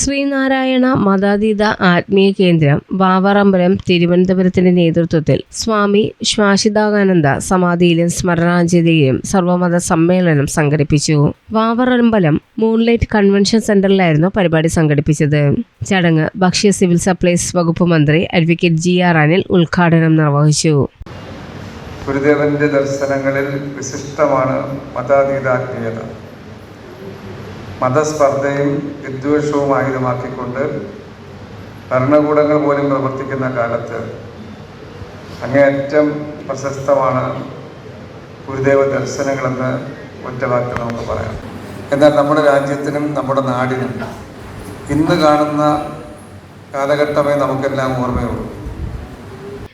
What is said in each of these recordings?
ശ്രീനാരായണ മതാതീത ആത്മീയ കേന്ദ്രം വാവറമ്പലം തിരുവനന്തപുരത്തിന്റെ നേതൃത്വത്തിൽ സ്വാമി ശ്വാശിതാകാനന്ദ സമാധിയിലും സ്മരണാഞ്ജലിയിലും സർവമത സമ്മേളനം സംഘടിപ്പിച്ചു. വാവറമ്പലം മൂൺലൈറ്റ് കൺവെൻഷൻ സെന്ററിലായിരുന്നു പരിപാടി സംഘടിപ്പിച്ചത്. ചടങ്ങ് ഭക്ഷ്യ സിവിൽ സപ്ലൈസ് വകുപ്പ് മന്ത്രി അഡ്വക്കേറ്റ് ജി ആർ അനിൽ ഉദ്ഘാടനം നിർവഹിച്ചു. ഗുരുദേവന്റെ ദർശനങ്ങളിൽ വിശിഷ്ടമാണ് മതാതീതാത്മീയത. മതസ്പർദ്ധയും വിദ്വേഷവും ആയുധമാക്കിക്കൊണ്ട് ഭരണകൂടങ്ങൾ പോലും പ്രവർത്തിക്കുന്ന കാലത്ത് അങ്ങേയറ്റം പ്രശസ്തമാണ് ഗുരുദേവ ദർശനങ്ങളെന്ന് ഒറ്റവാക്കി നമുക്ക് പറയാം. എന്നാൽ നമ്മുടെ രാജ്യത്തിനും നമ്മുടെ നാടിനും ഇന്ന് കാണുന്ന കാലഘട്ടമേ നമുക്കെല്ലാം ഓർമ്മയുള്ളൂ.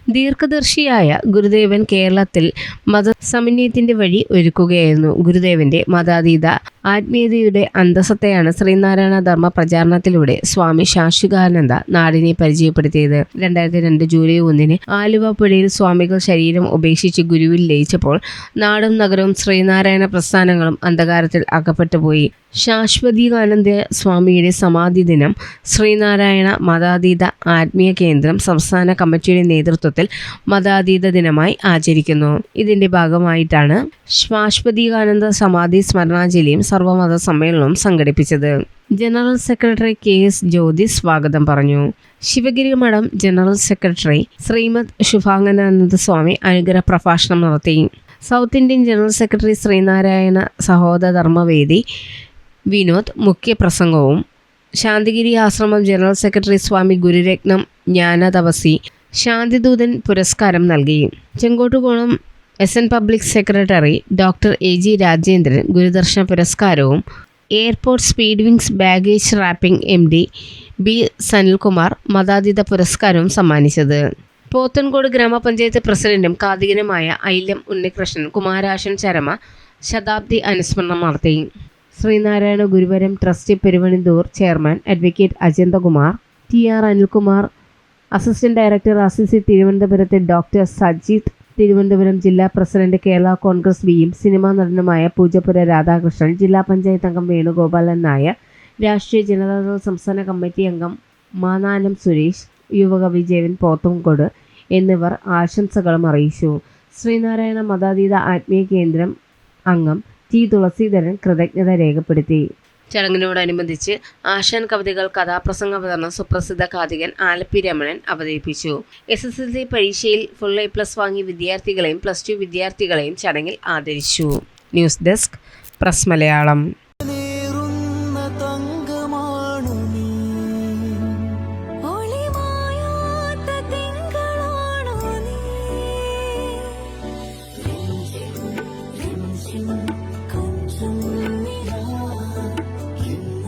ദീർഘദർശിയായ ഗുരുദേവൻ കേരളത്തിൽ മതസമന്വയത്തിന്റെ വഴി ഒരുക്കുകയായിരുന്നു. ഗുരുദേവന്റെ മതാതീത ആത്മീയതയുടെ അന്തസത്തെയാണ് ശ്രീനാരായണ ധർമ്മ പ്രചാരണത്തിലൂടെ സ്വാമി ശാശികാനന്ദ നാടിനെ പരിചയപ്പെടുത്തിയത്. രണ്ടായിരത്തി രണ്ട് ജൂലൈ ഒന്നിന് ആലുവ പുഴയിൽ സ്വാമികൾ ശരീരം ഉപേക്ഷിച്ച് ഗുരുവിൽ ലയിച്ചപ്പോൾ നാടും നഗരവും ശ്രീനാരായണ പ്രസ്ഥാനങ്ങളും അന്ധകാരത്തിൽ അകപ്പെട്ടുപോയി. ശാശ്വതീകാനന്ദ സ്വാമിയുടെ സമാധി ദിനം ശ്രീനാരായണ മതാതീത ആത്മീയ കേന്ദ്രം സംസ്ഥാന കമ്മിറ്റിയുടെ നേതൃത്വത്തിൽ മതാതീത ദിനമായി ആചരിക്കുന്നു. ഇതിന്റെ ഭാഗമായിട്ടാണ് ശാശ്വതീകാനന്ദ സമാധി സ്മരണാഞ്ജലിയും സർവമത സമ്മേളനവും സംഘടിപ്പിച്ചത്. General secretary K S Jyothi സ്വാഗതം പറഞ്ഞു. ശിവഗിരി മഠം ജനറൽ സെക്രട്ടറി ശ്രീമദ് ശുഭാംഗനാനന്ദ സ്വാമി അനുഗ്രഹ പ്രഭാഷണം നടത്തി. South Indian general secretary Sreenarayana Sahodaradharmavedi Vinod മുഖ്യപ്രസംഗവും Santhigiri Ashram general secretary സ്വാമി ഗുരുരത്നം ജ്ഞാന തപസി ശാന്തിദൂതൻ പുരസ്കാരം നൽകി. Chenkottukonam S N public secretary doctor A G Rajendran Gurudarshana പുരസ്കാരവും. Airport speed wings baggage wrapping M D B Sanilkumar മതാതീത പുരസ്കാരവും സമ്മാനിച്ചത്. പോത്തൻകോട് ഗ്രാമപഞ്ചായത്ത് പ്രസിഡന്റും കാതികനുമായ ഐലം ഉണ്ണികൃഷ്ണൻ കുമാരാശൻ ചരമ ശതാബ്ദി അനുസ്മരണം നടത്തി. Sreenarayana Guruvaram trust Peruvanninthoor chairman advocate Ajanthakumar T R Anilkumar assistant director Assisi തിരുവനന്തപുരത്തെ ഡോക്ടർ സജിത് തിരുവനന്തപുരം ജില്ലാ പ്രസിഡന്റ് കേരള കോൺഗ്രസ് ബിയും സിനിമാ നടനുമായ പൂജപ്പുര രാധാകൃഷ്ണൻ ജില്ലാ പഞ്ചായത്ത് അംഗം വേണുഗോപാലൻ നായർ രാഷ്ട്രീയ ജനതാദൾ സംസ്ഥാന കമ്മിറ്റി അംഗം മാനാനം സുരേഷ് യുവക വിജയവൻ പോത്തുംകോട് എന്നിവർ ആശംസകളും അറിയിച്ചു. ശ്രീനാരായണ മതാതീത ആത്മീയ കേന്ദ്രം അംഗം ടി തുളസീധരൻ കൃതജ്ഞത രേഖപ്പെടുത്തി. ചടങ്ങിനോടനുബന്ധിച്ച് ആശാൻ കവിതകൾ കഥാപ്രസംഗ അവതരണം സുപ്രസിദ്ധ കാതികൻ ആലപ്പി രമണൻ അവതരിപ്പിച്ചു. എസ് എസ് എൽ സി പരീക്ഷയിൽ ഫുൾ എ പ്ലസ് വാങ്ങിയ വിദ്യാർത്ഥികളെയും പ്ലസ് ടു വിദ്യാർത്ഥികളെയും ചടങ്ങിൽ ആദരിച്ചു. News desk press Malayalam.